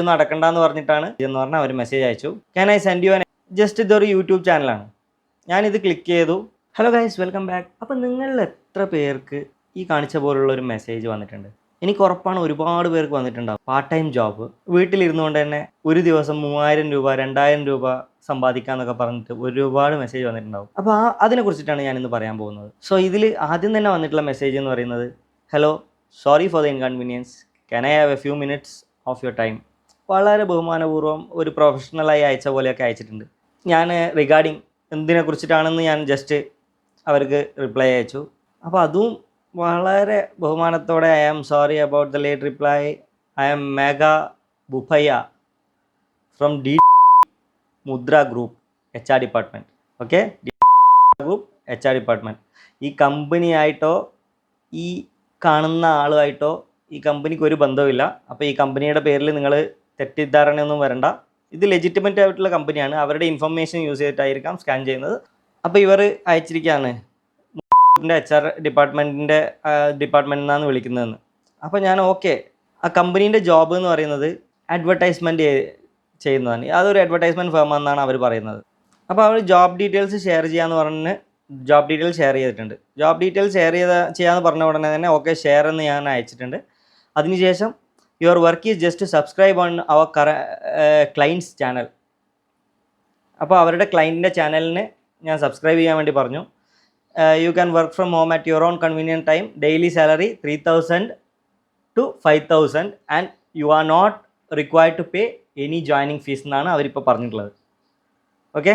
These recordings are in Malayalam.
ഒന്നും അടക്കണ്ടെന്ന് പറഞ്ഞിട്ടാണ് എന്ന് പറഞ്ഞാൽ അവർ മെസ്സേജ് അയച്ചു. Can I send you just ഇതൊരു യൂട്യൂബ് ചാനലാണ് ഞാനിത് ക്ലിക്ക് ചെയ്തു. ഹലോ ഗൈസ് വെൽക്കം ബാക്ക് അപ്പം നിങ്ങളിൽ എത്ര പേർക്ക് ഈ കാണിച്ച പോലുള്ള ഒരു മെസ്സേജ് വന്നിട്ടുണ്ട്? എനിക്ക് ഉറപ്പാണ് ഒരുപാട് പേർക്ക് വന്നിട്ടുണ്ടാവും. പാർട്ട് ടൈം ജോബ് വീട്ടിലിരുന്നുകൊണ്ട് തന്നെ ഒരു ദിവസം മൂവായിരം രൂപ രണ്ടായിരം രൂപ സമ്പാദിക്കാന്നൊക്കെ പറഞ്ഞിട്ട് ഒരുപാട് മെസ്സേജ് വന്നിട്ടുണ്ടാവും. അപ്പോൾ ആ അതിനെ കുറിച്ചിട്ടാണ് ഞാൻ ഇന്ന് പറയാൻ പോകുന്നത്. സോ ഇതിൽ ആദ്യം തന്നെ വന്നിട്ടുള്ള മെസ്സേജ് എന്ന് പറയുന്നത് hello sorry for the inconvenience can I have a few minutes of your time വളരെ ബഹുമാനപൂർവം ഒരു പ്രൊഫഷണലായി അയച്ച പോലെയൊക്കെ അയച്ചിട്ടുണ്ട്. ഞാൻ റിഗാർഡിങ് എന്തിനെ കുറിച്ചിട്ടാണെന്ന് ഞാൻ ജസ്റ്റ് അവർക്ക് റിപ്ലൈ അയച്ചു. അപ്പോൾ അതും വളരെ ബഹുമാനത്തോടെ I am sorry about the late reply I am Megha ബുഫയ്യ from the Mudra group H R department okay group H R department ഈ കമ്പനിയായിട്ടോ ഈ കാണുന്ന ആളുമായിട്ടോ ഈ കമ്പനിക്ക് ഒരു ബന്ധവുമില്ല. അപ്പോൾ ഈ കമ്പനിയുടെ പേരിൽ നിങ്ങൾ തെറ്റിദ്ധാരണയൊന്നും വരണ്ട. ഇത് ലെജിറ്റിമേറ്റ് ആയിട്ടുള്ള കമ്പനിയാണ് അവരുടെ ഇൻഫർമേഷൻ യൂസ് ചെയ്തിട്ടായിരിക്കാം സ്കാൻ ചെയ്യുന്നത്. അപ്പോൾ ഇവർ അയച്ചിരിക്കുകയാണ്. എച്ച് ആർ ഡിപ്പാർട്ട്മെന്റിന്റെ ഡിപ്പാർട്ട്മെന്റിൽ നിന്നാണ് വിളിക്കുന്നതെന്ന്. അപ്പോൾ ഞാൻ ഓക്കെ ആ കമ്പനീന്റെ ജോബ് എന്ന് പറയുന്നത് അഡ്വർടൈസ്മെന്റ് ചെയ്യുന്നതാണ്. അതൊരു അഡ്വർടൈസ്മെന്റ് ഫേം എന്നാണ് അവർ പറയുന്നത്. അപ്പോൾ അവർ ജോബ് ഡീറ്റെയിൽസ് ഷെയർ ചെയ്യാമെന്ന് പറഞ്ഞ് ജോബ് ഡീറ്റെയിൽസ് ഷെയർ ചെയ്തിട്ടുണ്ട്. ജോബ് ഡീറ്റെയിൽസ് ഷെയർ ചെയ്ത ചെയ്യാമെന്ന് പറഞ്ഞ ഉടനെ തന്നെ ഓക്കെ ഷെയർ എന്ന് ഞാൻ അയച്ചിട്ടുണ്ട്. അതിനുശേഷം your work is just subscribe on അവർ കറ client's channel. അപ്പോൾ അവരുടെ ക്ലയന്റിന്റെ ചാനലിന് ഞാൻ സബ്സ്ക്രൈബ് ചെയ്യാൻ വേണ്ടി പറഞ്ഞു. You can work from home at your own convenient time daily salary three thousand to five thousand and you are not required to pay any joining fees എന്നാണ് അവരിപ്പോൾ പറഞ്ഞിട്ടുള്ളത്. ഓക്കെ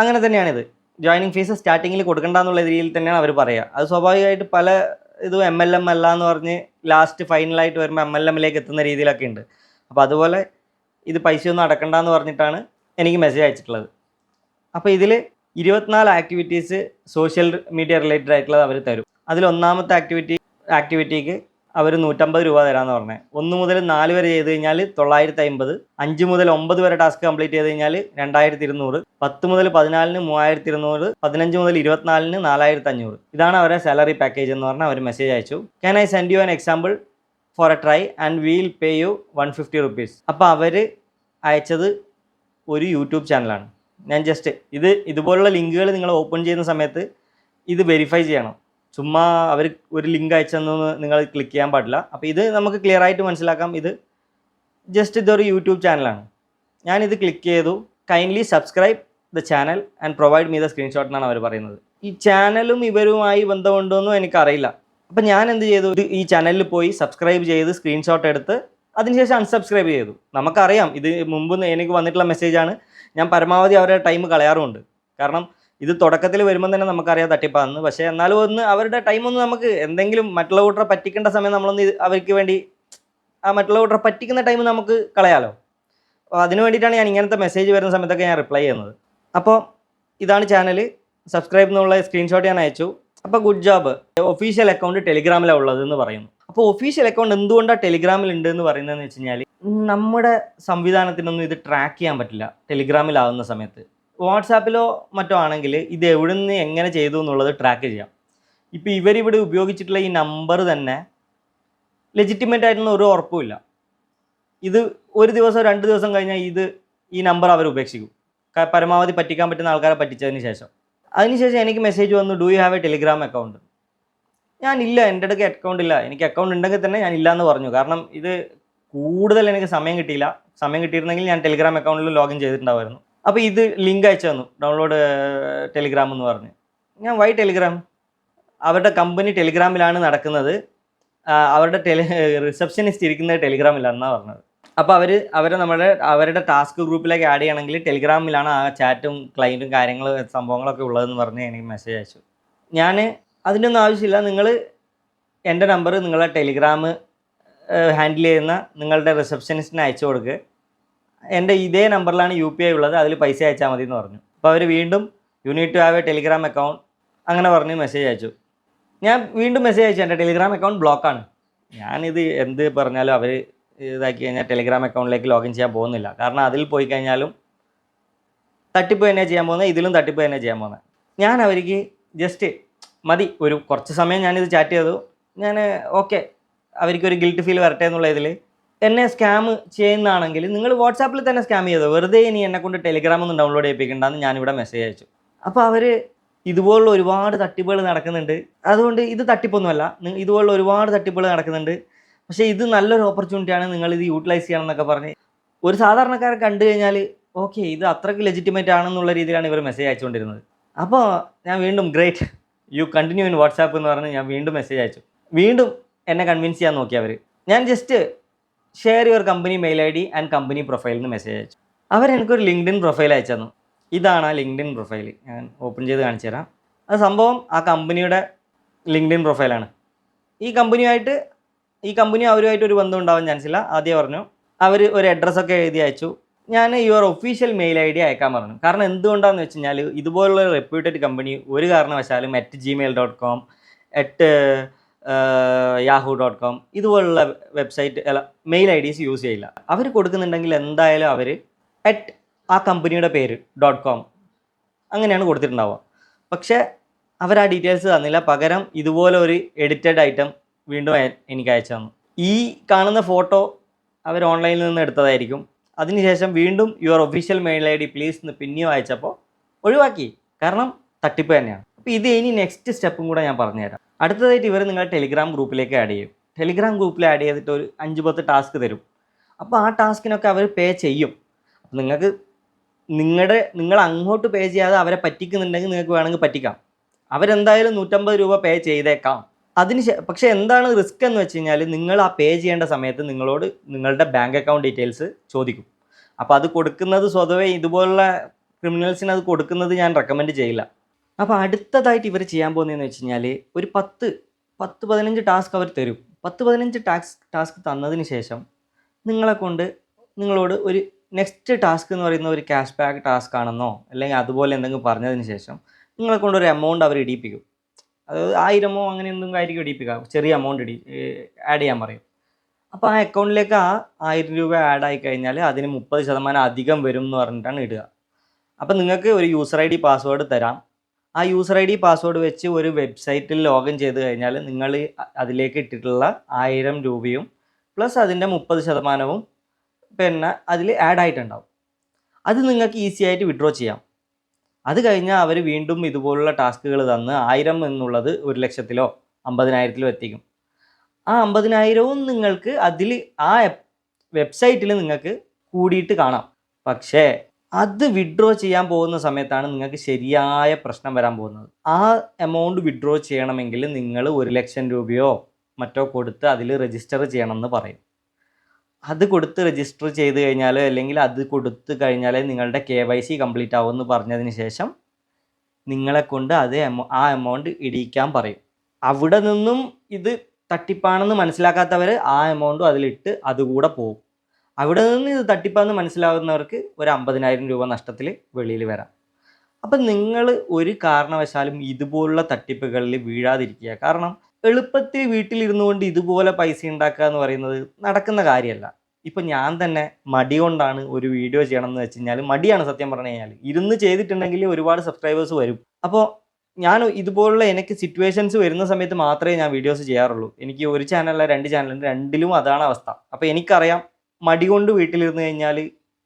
അങ്ങനെ തന്നെയാണിത്. ജോയിനിങ് ഫീസ് സ്റ്റാർട്ടിങ്ങിൽ കൊടുക്കണ്ടെന്നുള്ള രീതിയിൽ തന്നെയാണ് അവർ പറയുക അത് സ്വാഭാവികമായിട്ട് പല ഇതും എം എൽ എം അല്ല എന്ന് പറഞ്ഞ് ലാസ്റ്റ് ഫൈനലായിട്ട് വരുമ്പോൾ എം എൽ എമ്മിലേക്ക് എത്തുന്ന രീതിയിലൊക്കെ ഉണ്ട്. അപ്പോൾ അതുപോലെ ഇത് പൈസയൊന്നും അടക്കണ്ടെന്ന് പറഞ്ഞിട്ടാണ് എനിക്ക് മെസ്സേജ് അയച്ചിട്ടുള്ളത്. അപ്പോൾ ഇതിൽ ഇരുപത്തിനാല് ആക്ടിവിറ്റീസ് സോഷ്യൽ മീഡിയ റിലേറ്റഡ് ആയിട്ടുള്ളത് അവർ തരും. അതിൽ ഒന്നാമത്തെ ആക്ടിവിറ്റി ആക്ടിവിറ്റിക്ക് അവർ നൂറ്റമ്പത് രൂപ തരാമെന്ന് പറഞ്ഞത് ഒന്ന് മുതൽ നാല് വരെ ചെയ്ത് കഴിഞ്ഞാൽ തൊള്ളായിരത്തി അമ്പത് അഞ്ച് മുതൽ ഒമ്പത് വരെ ടാസ്ക് കംപ്ലീറ്റ് ചെയ്ത് കഴിഞ്ഞാൽ രണ്ടായിരത്തി ഇരുന്നൂറ് പത്ത് മുതൽ പതിനാലിന് മൂവായിരത്തി ഇരുന്നൂറ് പതിനഞ്ച് മുതൽ ഇരുപത്തിനാലിന് നാലായിരത്തി അഞ്ഞൂറ് ഇതാണ് അവരെ സാലറി പാക്കേജ് എന്ന് പറഞ്ഞാൽ അവർ മെസ്സേജ് അയച്ചു. Can I send you an example for a try and will pay you one fifty rupees അപ്പോൾ അവർ അയച്ചത് ഒരു യൂട്യൂബ് ചാനലാണ് ഞാൻ ജസ്റ്റ് ഇത് ഇതുപോലുള്ള ലിങ്കുകൾ നിങ്ങൾ ഓപ്പൺ ചെയ്യുന്ന സമയത്ത് ഇത് വെരിഫൈ ചെയ്യണം. ചുമ്മാ അവർ ഒരു ലിങ്ക് അയച്ചെന്ന് നിങ്ങൾ ക്ലിക്ക് ചെയ്യാൻ പാടില്ല. അപ്പോൾ ഇത് നമുക്ക് ക്ലിയർ ആയിട്ട് മനസ്സിലാക്കാം. ഇത് ജസ്റ്റ് ഇതൊരു യൂട്യൂബ് ചാനലാണ് ഞാനിത് ക്ലിക്ക് ചെയ്തു. Kindly subscribe the channel and provide me the screenshot എന്നാണ് അവർ പറയുന്നത്. ഈ ചാനലും ഇവരുമായി ബന്ധമുണ്ടോയെന്നും എനിക്കറിയില്ല. അപ്പം ഞാൻ എന്ത് ചെയ്തു? ഇത് ഈ ചാനലിൽ പോയി സബ്സ്ക്രൈബ് ചെയ്ത് സ്ക്രീൻഷോട്ട് എടുത്ത് അതിനുശേഷം അൺസബ്സ്ക്രൈബ് ചെയ്തു. നമുക്കറിയാം. ഇത് മുമ്പ് എനിക്ക് വന്നിട്ടുള്ള മെസ്സേജാണ് ഞാൻ പരമാവധി അവരുടെ ടൈം കളയാറുമുണ്ട്. കാരണം ഇത് തുടക്കത്തിൽ വരുമ്പോൾ തന്നെ നമുക്കറിയാം തട്ടിപ്പാന്ന് പക്ഷേ എന്നാലും ഒന്ന് അവരുടെ ടൈം ഒന്ന് നമുക്ക് എന്തെങ്കിലും മറ്റുള്ള കൂട്ടറെ പറ്റിക്കേണ്ട സമയം നമ്മളൊന്ന് അവർക്ക് വേണ്ടി ആ മറ്റുള്ള കൂട്ടറെ പറ്റിക്കുന്ന ടൈം നമുക്ക് കളയാലോ. അപ്പോൾ അതിന് വേണ്ടിയിട്ടാണ് ഞാൻ ഇങ്ങനത്തെ മെസ്സേജ് വരുന്ന സമയത്തൊക്കെ ഞാൻ റിപ്ലൈ ചെയ്യുന്നത്. അപ്പോൾ ഇതാണ് ചാനൽ സബ്സ്ക്രൈബ് എന്നുള്ള സ്ക്രീൻഷോട്ട് ഞാൻ അയച്ചു. അപ്പോൾ ഗുഡ് ജോബ് ഒഫീഷ്യൽ അക്കൗണ്ട് ടെലിഗ്രാമിലാണ് ഉള്ളത് എന്ന് പറയുന്നു. അപ്പോൾ ഒഫീഷ്യൽ അക്കൗണ്ട് എന്തുകൊണ്ടാണ് ടെലിഗ്രാമിൽ ഉണ്ട് എന്ന് പറയുന്നതെന്ന് വെച്ച് കഴിഞ്ഞാൽ നമ്മുടെ സംവിധാനത്തിനൊന്നും ഇത് ട്രാക്ക് ചെയ്യാൻ പറ്റില്ല. ടെലിഗ്രാമിലാവുന്ന സമയത്ത്. വാട്സാപ്പിലോ മറ്റോ ആണെങ്കിൽ ഇത് എവിടെ നിന്ന് എങ്ങനെ ചെയ്തു എന്നുള്ളത് ട്രാക്ക് ചെയ്യാം. ഇപ്പോൾ ഇവരിവിടെ ഉപയോഗിച്ചിട്ടുള്ള ഈ നമ്പർ തന്നെ ലെജിറ്റിമേറ്റ് ആയിട്ടൊന്നും ഒരു ഉറപ്പുമില്ല ഇത് ഒരു ദിവസം രണ്ട് ദിവസം കഴിഞ്ഞാൽ ഇത് ഈ നമ്പർ അവർ ഉപേക്ഷിക്കും. പരമാവധി പറ്റിക്കാൻ പറ്റുന്ന ആൾക്കാരെ പറ്റിച്ചതിന് ശേഷം. അതിനുശേഷം എനിക്ക് മെസ്സേജ് വന്നു do you have a Telegram account ഞാൻ ഇല്ല എന്റെ അടുക്ക് അക്കൗണ്ട് ഇല്ല. എനിക്ക് അക്കൗണ്ട് ഉണ്ടെങ്കിൽ തന്നെ ഞാൻ ഇല്ല എന്ന് പറഞ്ഞു. കാരണം ഇത് കൂടുതൽ എനിക്ക് സമയം കിട്ടിയില്ല. സമയം കിട്ടിയിരുന്നെങ്കിൽ ഞാൻ ടെലിഗ്രാം അക്കൗണ്ടിൽ ലോഗിൻ ചെയ്തിട്ടുണ്ടാവുമായിരുന്നു അപ്പോൾ ഇത് ലിങ്ക് അയച്ചു തന്നു. ഡൗൺലോഡ് ടെലിഗ്രാം എന്ന് പറഞ്ഞ്. ഞാൻ വൈ ടെലിഗ്രാം അവരുടെ കമ്പനി ടെലിഗ്രാമിലാണ് നടക്കുന്നത്. അവരുടെ ടെലി റിസപ്ഷനിസ്റ്റ് ഇരിക്കുന്നത് ടെലിഗ്രാമിലാണെന്നാണ് പറഞ്ഞത്. അപ്പോൾ അവർ അവരെ നമ്മുടെ അവരുടെ ടാസ്ക് ഗ്രൂപ്പിലേക്ക് ആഡ് ചെയ്യണമെങ്കിൽ ടെലിഗ്രാമിലാണ് ആ ചാറ്റും ക്ലൈന്റും കാര്യങ്ങളും സംഭവങ്ങളൊക്കെ ഉള്ളതെന്ന് പറഞ്ഞ് എനിക്ക് മെസ്സേജ് അയച്ചു. ഞാൻ അതിന്റെ ഒന്നും ആവശ്യമില്ല. നിങ്ങൾ എന്റെ നമ്പർ നിങ്ങളെ ടെലിഗ്രാം ഹാൻഡിൽ ചെയ്യുന്ന നിങ്ങളുടെ റിസപ്ഷനിസ്റ്റിന് അയച്ചു കൊടുക്കുക എന്റെ ഇതേ നമ്പറിലാണ് യു പി ഐ ഉള്ളത്. അതിൽ പൈസ അയച്ചാൽ മതി എന്ന് പറഞ്ഞു. അപ്പോൾ അവർ വീണ്ടും you need to have a Telegram account അങ്ങനെ പറഞ്ഞ് മെസ്സേജ് അയച്ചു. ഞാൻ വീണ്ടും മെസ്സേജ് അയച്ചു. എന്റെ ടെലിഗ്രാം അക്കൗണ്ട് ബ്ലോക്കാണ് ഞാനിത് എന്ത് പറഞ്ഞാലും അവർ ഇതാക്കി കഴിഞ്ഞാൽ ടെലിഗ്രാം അക്കൗണ്ടിലേക്ക് ലോഗിൻ ചെയ്യാൻ പോകുന്നില്ല. കാരണം അതിൽ പോയി കഴിഞ്ഞാലും തട്ടിപ്പ് തന്നെ ചെയ്യാൻ പോകുന്നത് ഇതിലും തട്ടിപ്പ് തന്നെ ചെയ്യാൻ പോകുന്നത്. ഞാൻ അവർക്ക് ജസ്റ്റ് മതി ഒരു കുറച്ച് സമയം ഞാനിത് ചാറ്റ് ചെയ്തു. ഞാൻ ഓക്കെ അവർക്കൊരു ഗിൽറ്റ് ഫീൽ വരട്ടെ എന്നുള്ള ഇതിൽ എന്നെ സ്കാം ചെയ്യുന്നതാണെങ്കിൽ നിങ്ങൾ വാട്സാപ്പിൽ തന്നെ സ്കാം ചെയ്തോ? വെറുതെ ഇനി എന്നെ കൊണ്ട് ടെലിഗ്രാം ഒന്നും ഡൗൺലോഡ് ചെയ്യിപ്പിക്കണ്ടെന്ന് ഞാനിവിടെ മെസ്സേജ് അയച്ചു. അപ്പോൾ അവർ ഇതുപോലുള്ള ഒരുപാട് തട്ടിപ്പുകൾ നടക്കുന്നുണ്ട്. അതുകൊണ്ട് ഇത് തട്ടിപ്പൊന്നുമല്ല. ഇതുപോലുള്ള ഒരുപാട് തട്ടിപ്പുകൾ നടക്കുന്നുണ്ട്. പക്ഷേ ഇത് നല്ലൊരു ഓപ്പർച്യൂണിറ്റിയാണ് നിങ്ങൾ ഇത് യൂട്ടിലൈസ് ചെയ്യണം എന്നൊക്കെ പറഞ്ഞ്. ഒരു സാധാരണക്കാരൻ കണ്ടു കഴിഞ്ഞാൽ ഓക്കെ ഇത് അത്രയ്ക്ക് ലെജിറ്റിമേറ്റ് ആണെന്നുള്ള രീതിയിലാണ് ഇവർ മെസ്സേജ് അയച്ചുകൊണ്ടിരുന്നത്. അപ്പോൾ ഞാൻ വീണ്ടും great you continue in WhatsApp എന്ന് പറഞ്ഞ് ഞാൻ വീണ്ടും മെസ്സേജ് അയച്ചു. വീണ്ടും എന്നെ കൺവിൻസ് ചെയ്യാൻ നോക്കി അവർ ഞാൻ just share your company mail I D and company പ്രൊഫൈലിൽ നിന്ന് മെസ്സേജ് അയച്ചു. അവരെനിക്കൊരു ലിങ്ക്ഡിൻ പ്രൊഫൈൽ അയച്ചു തന്നു. ഇതാണ് ആ ലിങ്ക്ഡിൻ പ്രൊഫൈൽ ഞാൻ ഓപ്പൺ ചെയ്ത് കാണിച്ചു തരാം. അത് സംഭവം ആ കമ്പനിയുടെ ലിങ്ക്ഡിൻ പ്രൊഫൈലാണ് ഈ കമ്പനിയുമായിട്ട് ഈ കമ്പനി അവരുമായിട്ട് ഒരു ബന്ധം ഉണ്ടാവാൻ ചാൻസ് ഇല്ല. ആദ്യം പറഞ്ഞു അവർ ഒരു അഡ്രസ്സൊക്കെ എഴുതി അയച്ചു. ഞാൻ your official mail I D അയക്കാൻ പറഞ്ഞു. കാരണം എന്തുകൊണ്ടാണെന്ന് വെച്ച് കഴിഞ്ഞാൽ ഇതുപോലുള്ള റെപ്യൂട്ടഡ് കമ്പനി ഒരു കാരണവശാലും at Gmail dot com at Yahoo dot com ഇതുപോലുള്ള വെബ്സൈറ്റ് അല്ല മെയിൽ ഐ ഡീസ് യൂസ് ചെയ്യില്ല. അവർ കൊടുക്കുന്നുണ്ടെങ്കിൽ എന്തായാലും അവർ അറ്റ് ആ കമ്പനിയുടെ പേര് ഡോട്ട് കോം അങ്ങനെയാണ് കൊടുത്തിട്ടുണ്ടാവുക. പക്ഷേ അവർ ആ ഡീറ്റെയിൽസ് തന്നില്ല. പകരം ഇതുപോലെ ഒരു എഡിറ്റഡ് ഐറ്റം വീണ്ടും എനിക്ക് അയച്ചു തന്നു. ഈ കാണുന്ന ഫോട്ടോ അവർ ഓൺലൈനിൽ നിന്ന് എടുത്തതായിരിക്കും. അതിനുശേഷം വീണ്ടും your official mail I D please എന്ന് പിന്നെയും അയച്ചപ്പോൾ ഒഴിവാക്കി. കാരണം തട്ടിപ്പ് തന്നെയാണ്. അപ്പോൾ ഇത് ഇനി നെക്സ്റ്റ് സ്റ്റെപ്പും കൂടെ ഞാൻ പറഞ്ഞുതരാം. അടുത്തതായിട്ട് ഇവർ നിങ്ങൾ ടെലിഗ്രാം ഗ്രൂപ്പിലേക്ക് ആഡ് ചെയ്യും. ടെലിഗ്രാം ഗ്രൂപ്പിൽ ആഡ് ചെയ്തിട്ട് ഒരു അഞ്ച് പത്ത് ടാസ്ക് തരും. അപ്പോൾ ആ ടാസ്കിനൊക്കെ അവർ പേ ചെയ്യും. നിങ്ങൾക്ക് നിങ്ങളുടെ നിങ്ങൾ അങ്ങോട്ട് പേ ചെയ്യാതെ അവരെ പറ്റിക്കുന്നുണ്ടെങ്കിൽ നിങ്ങൾക്ക് വേണമെങ്കിൽ പറ്റിക്കാം. അവരെന്തായാലും നൂറ്റമ്പത് രൂപ പേ ചെയ്തേക്കാം. അതിന് പക്ഷേ എന്താണ് റിസ്ക് എന്ന് വെച്ച് കഴിഞ്ഞാൽ നിങ്ങൾ ആ പേ ചെയ്യേണ്ട സമയത്ത് നിങ്ങളോട് നിങ്ങളുടെ ബാങ്ക് അക്കൗണ്ട് ഡീറ്റെയിൽസ് ചോദിക്കും. അപ്പോൾ അത് കൊടുക്കുന്നത് സ്വതവേ ഇതുപോലുള്ള ക്രിമിനൽസിന് അത് കൊടുക്കുന്നത് ഞാൻ റെക്കമെൻഡ് ചെയ്യില്ല. അപ്പോൾ അടുത്തതായിട്ട് ഇവർ ചെയ്യാൻ പോകുന്നതെന്ന് വെച്ച് കഴിഞ്ഞാൽ ഒരു പത്ത് പത്ത് പതിനഞ്ച് ടാസ്ക് അവർ തരും. പത്ത് പതിനഞ്ച് ടാസ്ക് ടാസ്ക് തന്നതിന് ശേഷം നിങ്ങളെ കൊണ്ട് നിങ്ങളോട് ഒരു നെക്സ്റ്റ് ടാസ്ക് എന്ന് പറയുന്ന ഒരു ക്യാഷ് ബാക്ക് ടാസ്ക് ആണെന്നോ അല്ലെങ്കിൽ അതുപോലെ എന്തെങ്കിലും പറഞ്ഞതിന് ശേഷം നിങ്ങളെ കൊണ്ട് ഒരു എമൗണ്ട് അവർ ഇടിപ്പിക്കും അതായത് ആയിരമോ അങ്ങനെ എന്തെങ്കിലും ആയിരിക്കും ഇടിപ്പിക്കുക ചെറിയ എമൗണ്ട് ഇടി ആഡ് ചെയ്യാൻ പറയും. അപ്പോൾ ആ അക്കൗണ്ടിലേക്ക് ആ ആയിരം രൂപ ആഡ് ആയി കഴിഞ്ഞാൽ അതിന് മുപ്പത് ശതമാനം അധികം വരും എന്ന് പറഞ്ഞിട്ടാണ് ഇടുക. അപ്പോൾ നിങ്ങൾക്ക് ഒരു യൂസർ ഐ ഡി പാസ്വേഡ് തരാം. ആ യൂസർ ഐ ഡി പാസ്വേഡ് വെച്ച് ഒരു വെബ്സൈറ്റിൽ ലോഗിൻ ചെയ്ത് കഴിഞ്ഞാൽ നിങ്ങൾ അതിലേക്ക് ഇട്ടിട്ടുള്ള ആയിരം രൂപയും പ്ലസ് അതിന്റെ മുപ്പത് ശതമാനവും പിന്നെ അതിൽ ആഡ് ആയിട്ടുണ്ടാവും. അത് നിങ്ങൾക്ക് ഈസി ആയിട്ട് വിഡ്രോ ചെയ്യാം. അത് കഴിഞ്ഞാൽ അവർ വീണ്ടും ഇതുപോലുള്ള ടാസ്കുകൾ തന്ന് ആയിരം എന്നുള്ളത് ഒരു ലക്ഷത്തിലോ അമ്പതിനായിരത്തിലോ എത്തിക്കും. ആ അമ്പതിനായിരവും നിങ്ങൾക്ക് അതിൽ ആ വെബ്സൈറ്റിൽ നിങ്ങൾക്ക് കൂടിയിട്ട് കാണാം. പക്ഷേ അത് വിഡ്രോ ചെയ്യാൻ പോകുന്ന സമയത്താണ് നിങ്ങൾക്ക് ശരിയായ പ്രശ്നം വരാൻ പോകുന്നത്. ആ എമൗണ്ട് വിഡ്രോ ചെയ്യണമെങ്കിൽ നിങ്ങൾ ഒരു ലക്ഷം രൂപയോ മറ്റോ കൊടുത്ത് അതിൽ രജിസ്റ്റർ ചെയ്യണം എന്ന് പറയും. അത് കൊടുത്ത് രജിസ്റ്റർ ചെയ്ത് കഴിഞ്ഞാലോ അല്ലെങ്കിൽ അത് കൊടുത്ത് കഴിഞ്ഞാലേ നിങ്ങളുടെ കെ വൈ സി കംപ്ലീറ്റ് ആവുമെന്ന് പറഞ്ഞതിന് ശേഷം നിങ്ങളെ കൊണ്ട് അത് ആ എമൗണ്ട് ഇടിയിക്കാൻ പറയും. അവിടെ നിന്നും ഇത് തട്ടിപ്പാണെന്ന് മനസ്സിലാക്കാത്തവർ ആ എമൗണ്ടും അതിലിട്ട് അതുകൂടെ പോകും. അവിടെ നിന്ന് ഇത് തട്ടിപ്പാന്ന് മനസ്സിലാവുന്നവർക്ക് ഒരു അമ്പതിനായിരം രൂപ നഷ്ടത്തിൽ വെളിയിൽ വരാം. അപ്പം നിങ്ങൾ ഒരു കാരണവശാലും ഇതുപോലുള്ള തട്ടിപ്പുകളിൽ വീഴാതിരിക്കുക. കാരണം എളുപ്പത്തിൽ വീട്ടിലിരുന്നു കൊണ്ട് ഇതുപോലെ പൈസ ഉണ്ടാക്കുക എന്ന് പറയുന്നത് നടക്കുന്ന കാര്യമല്ല. ഇപ്പം ഞാൻ തന്നെ മടി കൊണ്ടാണ് ഒരു വീഡിയോ ചെയ്യണം എന്ന് വെച്ച് കഴിഞ്ഞാൽ മടിയാണ് സത്യം പറഞ്ഞു കഴിഞ്ഞാൽ ഇരുന്ന് ചെയ്തിട്ടുണ്ടെങ്കിൽ ഒരുപാട് സബ്സ്ക്രൈബേഴ്സ് വരും. അപ്പോൾ ഞാൻ ഇതുപോലുള്ള എനിക്ക് സിറ്റുവേഷൻസ് വരുന്ന സമയത്ത് മാത്രമേ ഞാൻ വീഡിയോസ് ചെയ്യാറുള്ളൂ. എനിക്ക് ഒരു ചാനലല്ല രണ്ട് ചാനലുണ്ട് രണ്ടിലും അതാണ് അവസ്ഥ. അപ്പോൾ എനിക്കറിയാം മടി കൊണ്ട് വീട്ടിലിരുന്ന് കഴിഞ്ഞാൽ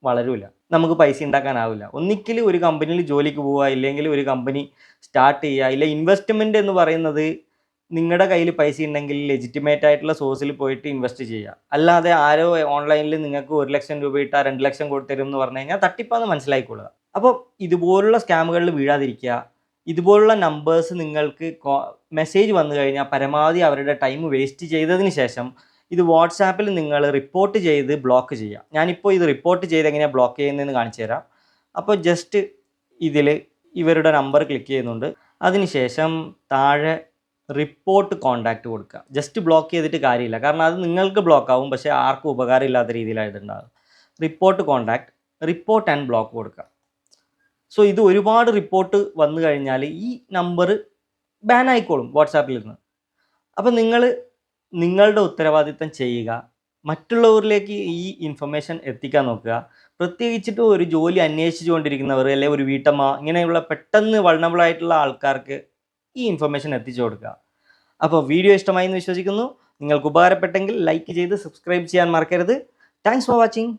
വളരില്ല നമുക്ക് പൈസ ഉണ്ടാക്കാനാവില്ല ഒന്നിക്കൽ ഒരു കമ്പനിയിൽ ജോലിക്ക് പോവുക ഇല്ലെങ്കിൽ ഒരു കമ്പനി സ്റ്റാർട്ട് ചെയ്യുക ഇല്ല ഇൻവെസ്റ്റ്മെന്റ് എന്ന് പറയുന്നത് നിങ്ങളുടെ കയ്യിൽ പൈസ ഉണ്ടെങ്കിൽ ലെജിറ്റിമേറ്റ് ആയിട്ടുള്ള സോഴ്സിൽ പോയിട്ട് ഇൻവെസ്റ്റ് ചെയ്യുക അല്ലാതെ ആരോ ഓൺലൈനിൽ നിങ്ങൾക്ക് ഒരു ലക്ഷം രൂപ ഇട്ടാൽ രണ്ട് ലക്ഷം കൊടുത്തരും എന്ന് പറഞ്ഞു കഴിഞ്ഞാൽ തട്ടിപ്പാന്ന് മനസ്സിലായിക്കൊള്ളുക അപ്പോൾ ഇതുപോലുള്ള സ്കാമുകളിൽ വീഴാതിരിക്കുക ഇതുപോലുള്ള നമ്പേഴ്സ് നിങ്ങൾക്ക് മെസ്സേജ് വന്നു കഴിഞ്ഞാൽ പരമാവധി അവരുടെ ടൈം വേസ്റ്റ് ചെയ്തതിന് ശേഷം ഇത് വാട്സാപ്പിൽ നിങ്ങൾ റിപ്പോർട്ട് ചെയ്ത് ബ്ലോക്ക് ചെയ്യുക. ഞാനിപ്പോൾ ഇത് റിപ്പോർട്ട് ചെയ്ത് എങ്ങനെയാണ് ബ്ലോക്ക് ചെയ്യുന്നതെന്ന് കാണിച്ചു തരാം. അപ്പോൾ ജസ്റ്റ് ഇതിൽ ഇവരുടെ നമ്പർ ക്ലിക്ക് ചെയ്യുന്നുണ്ട്. അതിനുശേഷം താഴെ റിപ്പോർട്ട് കോണ്ടാക്ട് കൊടുക്കുക. ജസ്റ്റ് ബ്ലോക്ക് ചെയ്തിട്ട് കാര്യമില്ല. കാരണം അത് നിങ്ങൾക്ക് ബ്ലോക്ക് ആവും പക്ഷേ ആർക്കും ഉപകാരമില്ലാത്ത രീതിയിലായിട്ടുണ്ടാകും report contact report and block കൊടുക്കുക. സോ ഇത് ഒരുപാട് റിപ്പോർട്ട് വന്നു കഴിഞ്ഞാൽ ഈ നമ്പർ ബാൻ ആയിക്കോളും വാട്സാപ്പിൽ നിന്ന്. അപ്പം നിങ്ങൾ നിങ്ങളുടെ ഉത്തരവാദിത്തം ചെയ്യുക മറ്റുള്ളവരിലേക്ക് ഈ ഇൻഫർമേഷൻ എത്തിക്കാൻ നോക്കുക. പ്രത്യേകിച്ചിട്ട് ഒരു ജോലി അന്വേഷിച്ചുകൊണ്ടിരിക്കുന്നവർ അല്ലെങ്കിൽ ഒരു വീട്ടമ്മ ഇങ്ങനെയുള്ള പെട്ടെന്ന് വൾണബിൾ ആയിട്ടുള്ള ആൾക്കാർക്ക് ഈ ഇൻഫർമേഷൻ എത്തിച്ചു കൊടുക്കുക. അപ്പോൾ വീഡിയോ ഇഷ്ടമായി എന്ന് വിശ്വസിക്കുന്നു. നിങ്ങൾക്ക് ഉപകാരപ്പെട്ടെങ്കിൽ ലൈക്ക് ചെയ്ത് സബ്സ്ക്രൈബ് ചെയ്യാൻ മറക്കരുത്. Thanks for watching